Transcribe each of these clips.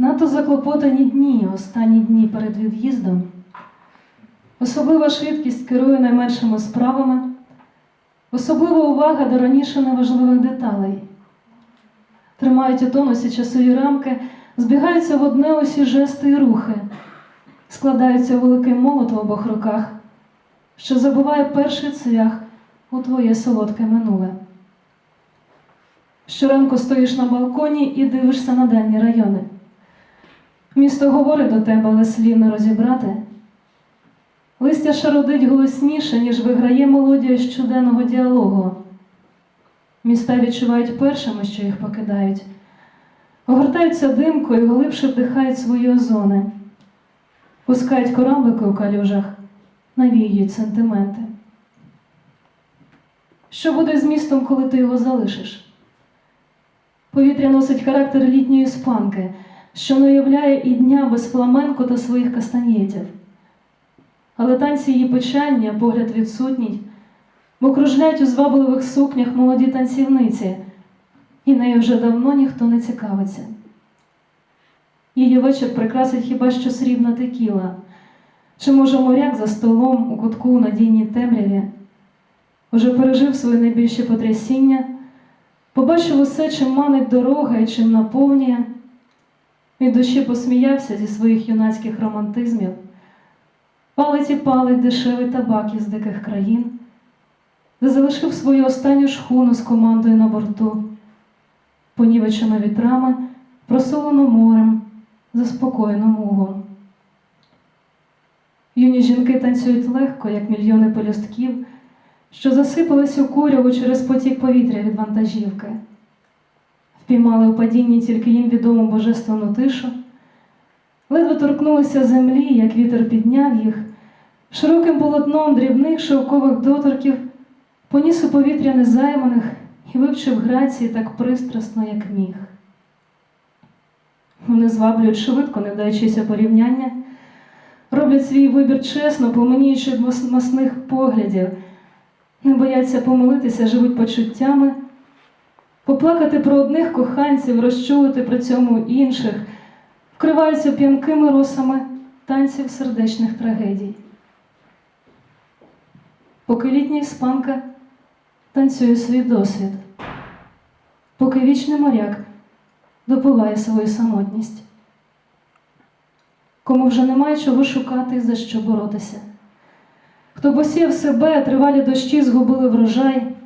Надто заклопотані дні, останні дні перед від'їздом. Особлива швидкість керує найменшими справами, особлива увага до раніше неважливих деталей. Тримають у тонусі часові рамки, збігаються в одне усі жести і рухи, складаються у великий молот в обох руках, що забуває перший цвях у твоє солодке минуле. Щоранку стоїш на балконі і дивишся на дальні райони. Місто говорить до тебе, але слів не розібрати. Листя шародить голосніше, ніж виграє мелодія щоденного діалогу. Міста відчувають першими, що їх покидають, огортаються димкою, глибше вдихають свої озони, пускають кораблики у калюжах, навіюють сентименти. Що буде з містом, коли ти його залишиш? Повітря носить характер літньої спанки, що не уявляє і дня без фламенко та своїх кастанєтів. Але танці її печання, погляд відсутній, бо у звабливих сукнях молоді танцівниці, і нею вже давно ніхто не цікавиться. Її вечір прикрасить хіба що срібна текіла, чи, може, моряк за столом у кутку у надійній темряві, уже пережив свої найбільші потрясіння, побачив усе, чим манить дорога і чим наповнює, від душі посміявся зі своїх юнацьких романтизмів, палить і палить дешевий табак із диких країн, де залишив свою останню шхуну з командою на борту, понівечену вітрами, просолену морем, заспокоєну мулом. Юні жінки танцюють легко, як мільйони пелюстків, що засипались у куряву через потік повітря від вантажівки. Впіймали у падінні тільки їм відому божественну тишу, ледве торкнулися землі, як вітер підняв їх, широким полотном дрібних шовкових доторків поніс у повітря незайманих і вивчив грації так пристрасно, як міг. Вони зваблюють швидко, не вдаючися порівняння, роблять свій вибір чесно, поминіючи від масних поглядів, не бояться помилитися, живуть почуттями, поплакати про одних коханців, розчулити при цьому інших, вкриваються п'янкими росами танців сердечних трагедій. Поки літня іспанка танцює свій досвід, поки вічний моряк допиває свою самотність. Кому вже немає чого шукати і за що боротися. Хто посіяв себе, тривалі дощі згубили врожай,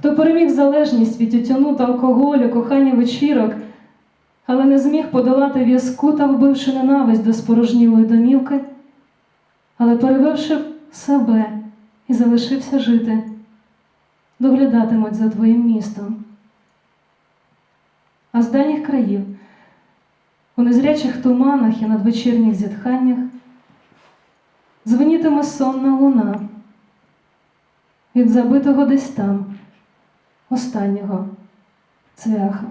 хто переміг залежність від тютюну та алкоголю, кохання вечірок, але не зміг подолати в'язку та вбивши ненависть до спорожнілої домівки, але перевершив себе і залишився жити, доглядатимуть за твоїм містом. А з дальніх країв, у незрячих туманах і надвечірніх зітханнях Дзвонітиме сонна луна від забитого десь там останнього цвяха.